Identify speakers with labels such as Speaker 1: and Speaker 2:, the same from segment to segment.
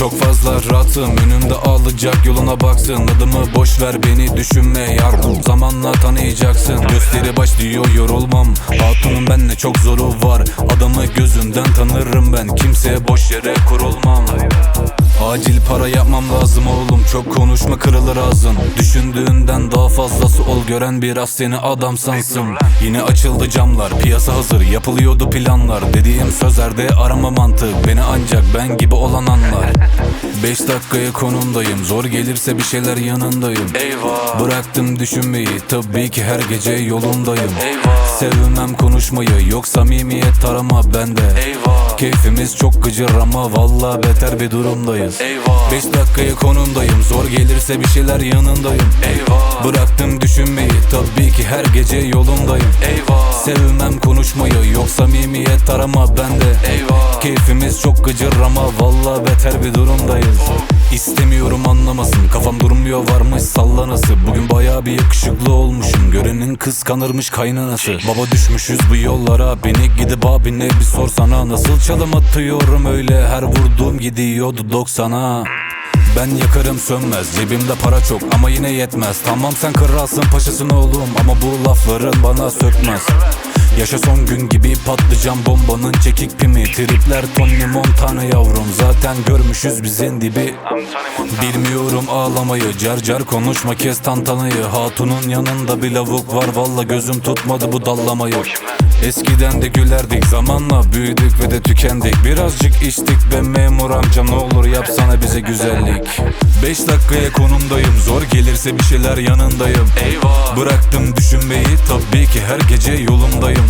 Speaker 1: Çok fazla rahatım önümde alacak yoluna baksın. Adımı boş ver beni düşünme. Yardım Zamanla tanıyacaksın. Gösteri başlıyor yorulmam. Hatunun benle çok zoru var. Adamı gözünden tanırım ben. Kimseye boş yere kurulmam Acil para yapmam lazım oğlum. Çok konuşma kırılır ağzın. Düşündüğünden daha fazlası ol. Gören biraz seni adam sansın. Yine açıldı camlar Piyasa hazır. Yapılıyordu planlar. Dediğim sözlerde arama mantık Beni ancak ben gibi olan anlar. Beş dakikaya konumdayım. Zor gelirse bir şeyler yanındayım.
Speaker 2: Eyvah.
Speaker 1: Bıraktım düşünmeyi. Tabii ki her gece yolundayım.
Speaker 2: Eyvah.
Speaker 1: Sevmem konuşmayı. Yok samimiyet arama bende.
Speaker 2: Eyvah
Speaker 1: Keyfimiz çok gıcır ama valla beter bir durumdayız.
Speaker 2: Eyvah.
Speaker 1: 5 dakikaya konumdayım. Zor gelirse bir şeyler yanındayım.
Speaker 2: Eyvah.
Speaker 1: Bıraktım düşünmeyi. Tabii ki her gece yolundayım.
Speaker 2: Eyvah.
Speaker 1: Sevmem konuşmayı. Yok samimiyet arama bende.
Speaker 2: Eyvah.
Speaker 1: Keyfimiz çok gıcır ama valla beter bir durumdayız İstemiyorum anlamasın. Kafam durmuyor varmış sallanası. Bugün baya bir yakışıklı olmuşum. Görenin kıskanırmış kaynanası. Baba düşmüşüz bu yollara. Beni gidip abine bir sorsana. Nasıl çalım atıyorum öyle? Her vurduğum gidiyordu 90'a ben yakarım sönmez. Cebimde para çok ama yine yetmez. Tamam sen kralsın paşasın oğlum. Ama bu lafların bana sökmez Yaşa son gün gibi patlıcan bombanın çekik pimi. Tripler Tony Montana yavrum. Zaten görmüşüz bizim dibi. Bilmiyorum ağlamayı Car car konuşma kes tantanayı. Hatunun yanında bir lavuk var Valla gözüm tutmadı bu dallamayı. Eskiden de gülerdik zamanla büyüdük ve de tükendik. Birazcık içtik be memur amca ne olur yapsana bize güzellik. 5 dakikaya konumdayım zor gelirse bir şeyler yanındayım.
Speaker 2: Eyvah.
Speaker 1: Bıraktım düşünmeyi tabii ki her gece yolumdayım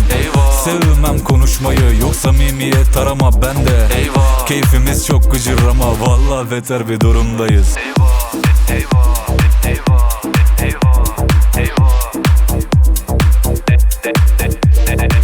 Speaker 1: konuşmayı Yok samimiyet arama bende
Speaker 2: Eyvah
Speaker 1: Keyfimiz çok gıcır ama Valla beter bir durumdayız Eyvah, eyvah, eyvah, eyvah,
Speaker 2: eyvah. eyvah.